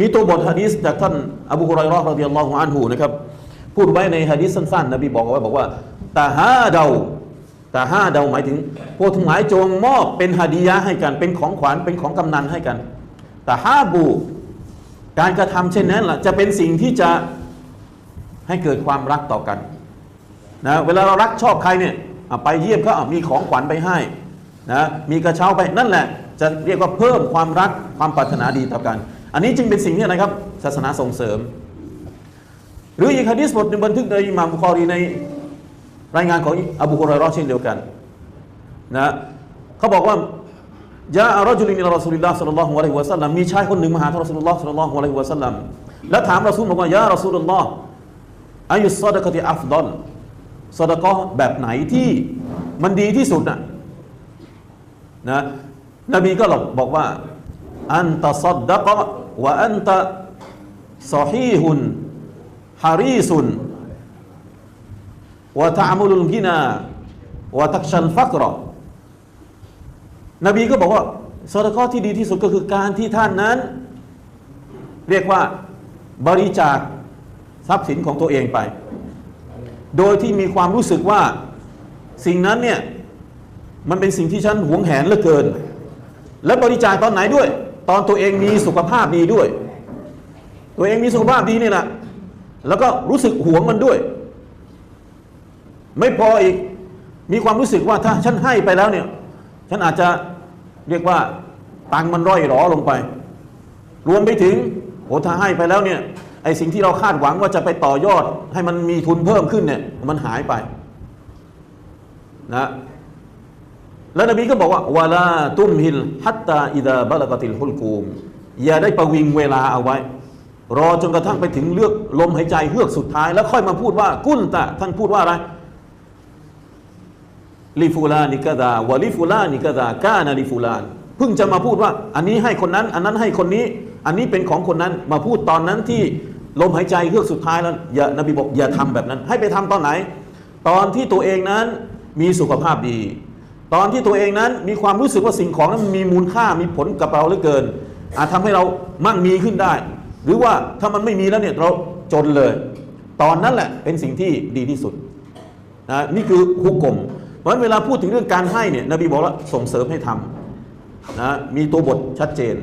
มีตัวบทฮะดีษจากท่านอบูฮุไรราะห์รดิยัลลอฮุอันฮูนะครับพูดไว้ในฮะดีษสั้นๆนบีบอกเอาไว้บอกว่าตาฮาเดาตาฮาเดาหมายถึงพวกทั้งหลายจงมอบเป็นฮาดียะให้กันเป็นของขวัญเป็นของกำนันให้กันตาฮาบูการกระทำเช่นนั้นล่ะจะเป็นสิ่งที่จะให้เกิดความรักต่อกันนะเวลาเรารักชอบใครเนี่ยไปเยี่ยมเขาอะมีของขวัญไปให้นะมีกระเช้าไปนั่นแหละ จะเรียกว่าเพิ่มความรักความปรารถนาดีต่อกัน อันนี้จึงเป็นสิ่งที่อะไรครับ ศาสนาส่งเสริม หรืออีกฮะดีษบทหนึ่งบันทึกโดยอิหม่ามบุคอรีในรายงานของอบูฮุไรเราะห์เช่นเดียวกันนะเขาบอกว่ายะอัรจุลินอิลารอซูลิลลาฮ์สัลลัลลอฮุอะลัยฮิวะสัลลัมมีชายคนหนึ่งมาหาท่านรอซูลุลลอฮ์สัลลัลลอฮุอะลัยฮิวะสัลลัมแล้วถามรอซูลบอกว่ายะรอซูลุลลอฮ์อายุซอดะกะติอัฟดอลซอดะกอฮ์แบบไหนที่มันดีที่สุดน่ะนะนบีก็บอกว่าอันตะซัดดะกะ วะอันตะซอฮีฮุนฮารีซุนวะตะมุลุลกินาวะตักชันฟักรอนบีก็บอกว่าซอดกอที่ดีที่สุดก็คือการที่ท่านนั้น เรียกว่าบริจาคทรัพย์สินของตัวเองไป โดยที่มีความรู้สึกว่าสิ่งนั้นเนี่ยมันเป็นสิ่งที่ฉันหวงแหนเหลือเกิน และบริจาคตอนไหนด้วย ตอนตัวเองมีสุขภาพดีด้วย ตัวเองมีสุขภาพดีเนี่แหละแล้วก็รู้สึกหวงมันด้วย ไม่พออีกมีความรู้สึกว่าถ้าฉันให้ไปแล้วเนี่ย ฉันอาจจะเรียกว่าตังมันร่อยหรอลงไป รวมไปถึงโอ้ถ้าให้ไปแล้วเนี่ยไอสิ่งที่เราคาดหวังว่าจะไปต่อยอด ให้มันมีทุนเพิ่มขึ้นเนี่ยมันหายไปนะ แล้วนบีก็บอกว่าวาลาตุมฮิลฮัตตาอิดาบะลกติลฮุลกูมอย่าได้ประวิงเวลาเอาไว้ รอจนกระทั่งไปถึงเลือกลมหายใจเฮือกสุดท้าย แล้วค่อยมาพูดว่ากุนตะท่านพูดว่าอะไรลิฟูลานิกะดาวะลิฟูลานิกะดากานาลิฟูลานเพิ่งจะมาพูดว่า อันนี้ให้คนนั้น อันนั้นให้คนนี้ อันนี้เป็นของคนนั้นมาพูดตอนนั้นที่ลมหายใจเฮือกสุดท้ายแล้วอย่านบีบอกอย่าทำแบบนั้น ให้ไปทำตอนไหน ตอนที่ตัวเองนั้นมีสุขภาพดี ตอนที่ตัวเองนั้นมีความรู้สึกว่าสิ่งของนั้นมีมูลค่ามีผลกับเราเหลือเกิน อาจทำให้เรามั่งมีขึ้นได้ หรือว่าถ้ามันไม่มีแล้วเนี่ยเราจนเลย ตอนนั้นแหละเป็นสิ่งที่ดีที่สุดนะนี่คือฮุกกลมเพราะฉะนั้นเวลาพูดถึงเรื่องการให้เนี่ยนบีบอกว่าส่งเสริมให้ทำนะมีตัวบทชัดเจน